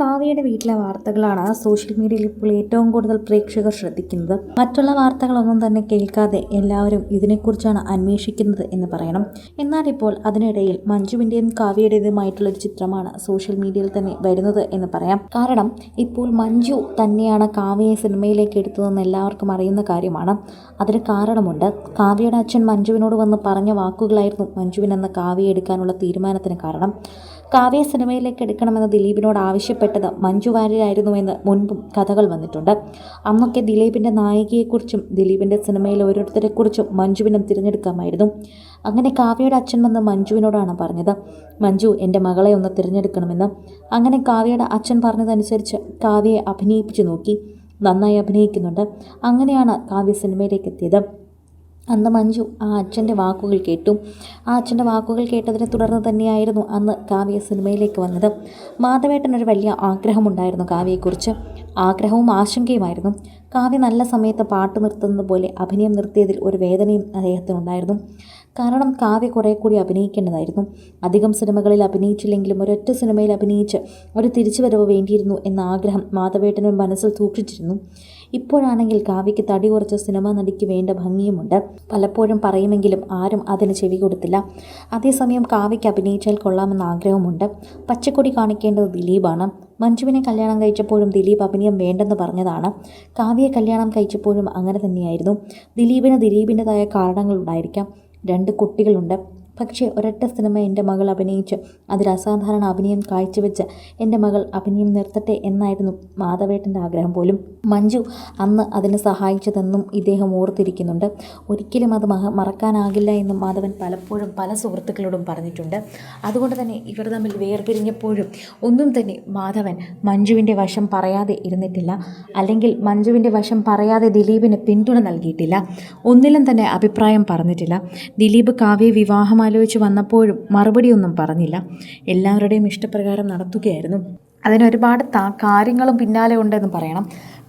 കാവ്യയുടെ വീട്ടിലെ വാർത്തകളാണ് സോഷ്യൽ മീഡിയയിൽ ഇപ്പോൾ ഏറ്റവും കൂടുതൽ പ്രേക്ഷകർ ശ്രദ്ധിക്കുന്നത്. മറ്റുള്ള വാർത്തകളൊന്നും തന്നെ കേൾക്കാതെ എല്ലാവരും ഇതിനെക്കുറിച്ചാണ് അന്വേഷിക്കുന്നത് എന്ന് പറയണം. എന്നാൽ ഇപ്പോൾ അതിനിടയിൽ മഞ്ജുവിന്റെയും കാവ്യയുടേതുമായിട്ടുള്ള ഒരു ചിത്രമാണ് സോഷ്യൽ മീഡിയയിൽ തന്നെ വരുന്നത് എന്ന് പറയാം. കാരണം ഇപ്പോൾ മഞ്ജു തന്നെയാണ് കാവ്യയെ സിനിമയിലേക്ക് എടുത്തതെന്ന് എല്ലാവർക്കും അറിയുന്ന കാര്യമാണ്. അതിന് കാരണമുണ്ട്. കാവ്യയുടെ അച്ഛൻ മഞ്ജുവിനോട് വന്ന് പറഞ്ഞ വാക്കുകളായിരുന്നു മഞ്ജുവിനെന്ന കാവ്യ എടുക്കാനുള്ള തീരുമാനത്തിന് കാരണം. കാവ്യ സിനിമയിലേക്ക് എടുക്കണമെന്ന് ദിലീപിനോട് ആവശ്യപ്പെട്ടത് മഞ്ജു വാര്യരായിരുന്നുവെന്ന് മുൻപും കഥകൾ വന്നിട്ടുണ്ട്. അന്നൊക്കെ ദിലീപിന്റെ നായികയെക്കുറിച്ചും ദിലീപിന്റെ സിനിമയിലെ ഓരോരുത്തരെക്കുറിച്ചും മഞ്ജുവിനും തിരഞ്ഞെടുക്കാമായിരുന്നു. അങ്ങനെ കാവ്യയുടെ അച്ഛൻ വന്ന് മഞ്ജുവിനോടാണ് പറഞ്ഞത്. മഞ്ജു എന്റെ മകളെ ഒന്ന് തിരഞ്ഞെടുക്കണമെന്ന്. അങ്ങനെ കാവ്യയുടെ അച്ഛൻ പറഞ്ഞതനുസരിച്ച് കാവ്യയെ അഭിനയിപ്പിച്ചു നോക്കി. നന്നായി അഭിനയിക്കുന്നുണ്ട്. അങ്ങനെയാണ് കാവ്യ സിനിമയിലേക്ക് എത്തിയത്. അന്ന് മഞ്ജു ആ അച്ഛന്റെ വാക്കുകൾ കേട്ടു. ആ അച്ഛന്റെ വാക്കുകൾ കേട്ടതിനെ തുടർന്ന് തന്നെയായിരുന്നു അന്ന് കാവ്യ സിനിമയിലേക്ക് വന്നത്. മാധവേട്ടനൊരു വലിയ ആഗ്രഹമുണ്ടായിരുന്നു കാവ്യയെക്കുറിച്ച്. ആഗ്രഹവും ആശങ്കയുമായിരുന്നു. കാവ്യ നല്ല സമയത്ത് പാട്ട് നിർത്തുന്നത് പോലെ അഭിനയം നിർത്തിയതിൽ ഒരു വേദനയും അദ്ദേഹത്തിനുണ്ടായിരുന്നു. കാരണം കാവ്യ കുറേ കൂടി അഭിനയിക്കേണ്ടതായിരുന്നു. അധികം സിനിമകളിൽ അഭിനയിച്ചില്ലെങ്കിലും ഒരൊറ്റ സിനിമയിൽ അഭിനയിച്ച് ഒരു തിരിച്ചുവരവ് വേണ്ടിയിരുന്നു എന്ന ആഗ്രഹം മാധവേട്ടനും മനസ്സിൽ സൂക്ഷിച്ചിരുന്നു. ഇപ്പോഴാണെങ്കിൽ കാവ്യയ്ക്ക് തടി കുറച്ച് സിനിമ നടിക്ക് വേണ്ട ഭംഗിയുമുണ്ട്. പലപ്പോഴും പറയുമെങ്കിലും ആരും അതിന് ചെവി കൊടുത്തില്ല. അതേസമയം കാവ്യയ്ക്ക് അഭിനയിച്ചാൽ കൊള്ളാമെന്ന ആഗ്രഹമുണ്ട്. പച്ചക്കൊടി കാണിക്കേണ്ടത് ദിലീപാണ്. മഞ്ജുവിനെ കല്യാണം കഴിച്ചപ്പോഴും ദിലീപ് അഭിനയം വേണ്ടെന്ന് പറഞ്ഞതാണ്. കാവ്യയെ കല്യാണം കഴിച്ചപ്പോഴും അങ്ങനെ തന്നെയായിരുന്നു. ദിലീപിന് ദിലീപിന്റെതായ കാരണങ്ങളുണ്ടായിരിക്കാം. രണ്ട് കുട്ടികളുണ്ട്. പക്ഷേ ഒരൊറ്റ സിനിമ എന്റെ മകൾ അഭിനയിച്ചു. അതിൽ അസാധാരണ അഭിനയം കാഴ്ചവെച്ച് എന്റെ മകൾ അഭിനയം നിർത്തട്ടെ എന്നായിരുന്നു മാധവേട്ടന്റെ ആഗ്രഹം പോലും. മഞ്ജു അന്ന് അതിന് സഹായിച്ചതെന്നും ഇദ്ദേഹം ഓർത്തിരിക്കുന്നുണ്ട്. ഒരിക്കലും അത് മറക്കാനാകില്ല എന്നും മാധവൻ പലപ്പോഴും പല സുഹൃത്തുക്കളോടും പറഞ്ഞിട്ടുണ്ട്. അതുകൊണ്ട് തന്നെ ഇവർ തമ്മിൽ വേർപിരിഞ്ഞപ്പോഴും ഒന്നും തന്നെ മാധവൻ മഞ്ജുവിന്റെ വശം പറയാതെ ഇരുന്നിട്ടില്ല. അല്ലെങ്കിൽ മഞ്ജുവിന്റെ വശം പറയാതെ ദിലീപിന് പിന്തുണ നൽകിയിട്ടില്ല. ഒന്നിലും തന്നെ അഭിപ്രായം പറഞ്ഞിട്ടില്ല. ദിലീപ് കാവ്യ വിവാഹം ആലോചിച്ച് വന്നപ്പോഴും മറുപടിയൊന്നും പറഞ്ഞില്ല. എല്ലാവരുടെയും ഇഷ്ടപ്രകാരം നടത്തുകയായിരുന്നു. അതിനൊരുപാട് താ കാര്യങ്ങളും പിന്നാലെ ഉണ്ടെന്ന് പറയണം.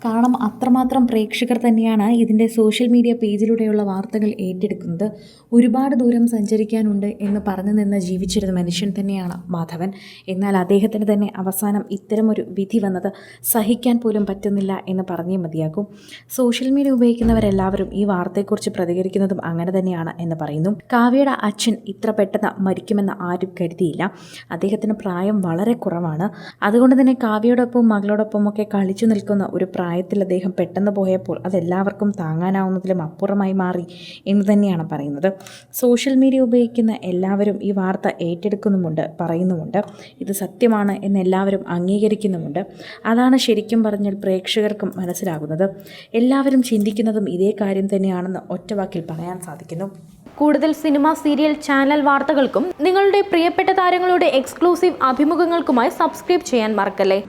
കാരണം അത്രമാത്രം പ്രേക്ഷകർ തന്നെയാണ് ഇതിന്റെ സോഷ്യൽ മീഡിയ പേജിലൂടെയുള്ള വാർത്തകൾ ഏറ്റെടുക്കുന്നത്. ഒരുപാട് ദൂരം സഞ്ചരിക്കാനുണ്ട് എന്ന് പറഞ്ഞു നിന്ന് ജീവിച്ചിരുന്ന മനുഷ്യൻ തന്നെയാണ് മാധവൻ. എന്നാൽ അദ്ദേഹത്തിന് തന്നെ അവസാനം ഇത്തരമൊരു വിധി വന്നത് സഹിക്കാൻ പോലും പറ്റുന്നില്ല എന്ന് പറഞ്ഞേ മതിയാകും. സോഷ്യൽ മീഡിയ ഉപയോഗിക്കുന്നവരെല്ലാവരും ഈ വാർത്തയെക്കുറിച്ച് പ്രതികരിക്കുന്നതും അങ്ങനെ തന്നെയാണ് എന്ന് പറയുന്നു. കാവ്യയുടെ അച്ഛൻ ഇത്ര പെട്ടെന്ന് മരിക്കുമെന്ന് ആരും കരുതിയില്ല. അദ്ദേഹത്തിന് പ്രായം വളരെ കുറവാണ്. അതുകൊണ്ട് തന്നെ കാവ്യയോടൊപ്പം മകളോടൊപ്പം ഒക്കെ കളിച്ചു നിൽക്കുന്ന ഒരു പ്രായത്തിൽ അദ്ദേഹം പെട്ടെന്ന് പോയപ്പോൾ അതെല്ലാവർക്കും താങ്ങാനാവുന്നതിലും അപ്പുറമായി മാറി എന്ന് തന്നെയാണ് പറയുന്നത്. സോഷ്യൽ മീഡിയ ഉപയോഗിക്കുന്ന എല്ലാവരും ഈ വാർത്ത ഏറ്റെടുക്കുന്നുമുണ്ട് പറയുന്നുമുണ്ട്. ഇത് സത്യമാണ് എന്ന് എല്ലാവരും അംഗീകരിക്കുന്നുമുണ്ട്. അതാണ് ശരിക്കും പറഞ്ഞാൽ പ്രേക്ഷകർക്കും മനസ്സിലാകുന്നത്. എല്ലാവരും ചിന്തിക്കുന്നതും ഇതേ കാര്യം തന്നെയാണെന്ന് ഒറ്റവാക്കിൽ പറയാൻ സാധിക്കുന്നു. കൂടുതൽ സിനിമ സീരിയൽ ചാനൽ വാർത്തകൾക്കും നിങ്ങളുടെ പ്രിയപ്പെട്ട താരങ്ങളുടെ എക്സ്ക്ലൂസീവ് അഭിമുഖങ്ങൾക്കുമായി സബ്സ്ക്രൈബ് ചെയ്യാൻ മറക്കല്ലേ?